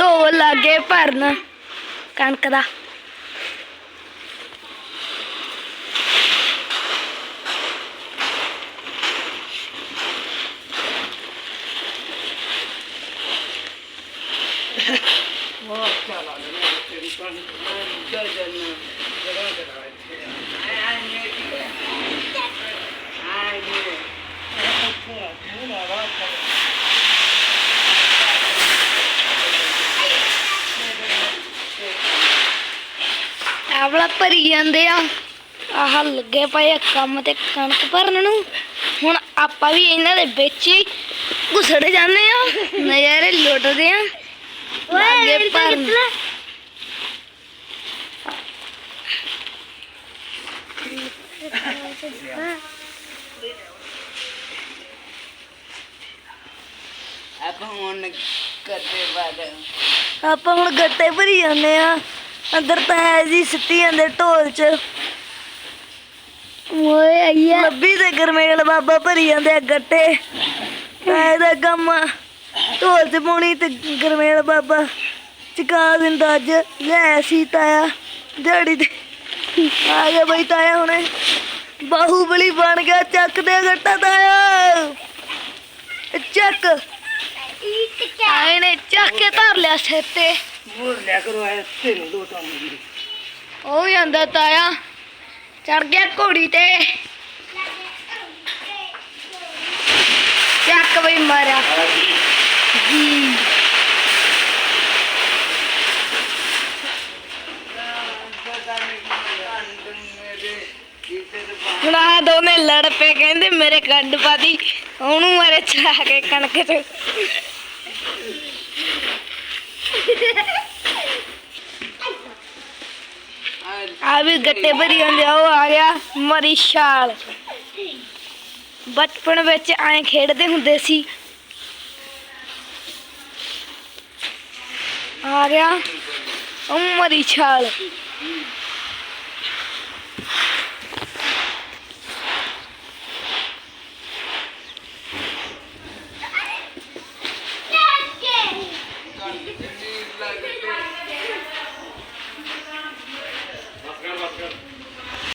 ਢੋਲ ਲਾਗੇ ਭਰਨ। ਕਣਕ ਦਾ। ਬਹੁਤ ਅੱਛਾ ਲੱਗ ਰਿਹਾ ਤੇਰੀ ਕਣ ਜਲ ਜਲ ਜਗਾ ਜਗਾ ਇੱਥੇ ਆਏ ਆਏ ਨੇ ਕੀ ਆਏ ਨੇ ਅੱਛਾ ਮੂੰਹ ਨਾ ਵਾ ਆਵਲਾ ਭਰੀ ਜਾਂਦੇ ਆ। ਆਹ ਲੱਗੇ ਪਏ ਆ ਕੰਮ ਤੇ ਕਣਕ ਭਰਨ ਨੂੰ। ਹੁਣ ਆਪਾਂ ਵੀ ਇਹਨਾਂ ਦੇ ਵਿੱਚ ਹੀ ਘੁਸੜ ਜਾਂਦੇ ਆ। ਨਜ਼ਾਰੇ ਲੁੱਟਦੇ ਆ। ਲੱਗੇ ਭਰਨ। ਆਪਾਂ ਹੁਣ ਕਰਦੇ ਬਾਦ ਆਪਾਂ ਹੁਣ ਗੱਟੇ ਭਰੀ ਜਾਂਦੇ ਆ। ਅੰਦਰ ਤਾਂ ਹੈ ਜੀ ਸਿੱਟੀ ਜਾਂਦੇ ਢੋਲ 'ਚ। ਓਏ ਆਇਆ ਲੱਭੀ ਤੇ ਗਰਮੇਲ ਬਾਬਾ ਭਰੀ ਜਾਂਦੇ ਆ ਗੱਟੇ। ਐ ਦਾ ਕੰਮ ਢੋਲ 'ਚ ਪਾਉਣੀ ਤੇ ਗਰਮੇਲ ਬਾਬਾ। ਚਕਾ ਦਿੰਦਾ ਅੱਜ। ਲੈ ਸੀ ਤਾਇਆ। ਦਿਹਾੜੀ ਤੇ ਆ ਗਿਆ ਬਈ ਤਾਇਆ ਹੁਣੇ। ਬਾਹੂਬਲੀ ਬਣ ਗਿਆ। ਚੱਕ ਦੇ ਗੱਟਾ ਤਾਇਆ। ਚੱਕ। ਆਏ ਨੇ ਚੱਕ ਕੇ ਧਰ ਲਿਆ ਸਿਰ ਤੇ। ਮੋਰ ਲਿਆ ਕਰੋ, ਐ ਤੈਨੂੰ ਦੋ ਤਾਂ ਮੇਰੀ ਉਹ ਵੀ ਆਂਦਾ ਤਾਇਆ। ਚੜ ਗਿਆ ਘੋੜੀ ਤੇ। ਚੱਕ ਬਈ ਮਾਰਿਆ। ਜੀ। ਹੁਣ ਦੋਨੇ ਲੜ ਪਏ, ਕਹਿੰਦੇ ਮੇਰੇ ਕੰਡ ਪਾਦੀ ਉਹਨੂੰ ਮਾਰੇ ਚੜਾ ਕੇ ਕਣਕ ਚ। ਆ ਵੀ ਗੱਟੇ ਭਰੀ ਜਾਂਦੇ ਆ ਉਹ ਆ ਗਿਆ ਮਰੀ ਛਾਲ। ਬਚਪਨ ਵਿੱਚ ਐਂ ਖੇਡਦੇ ਹੁੰਦੇ ਸੀ। ਆ ਗਿਆ ਉਹ ਮਰੀ ਛਾਲ।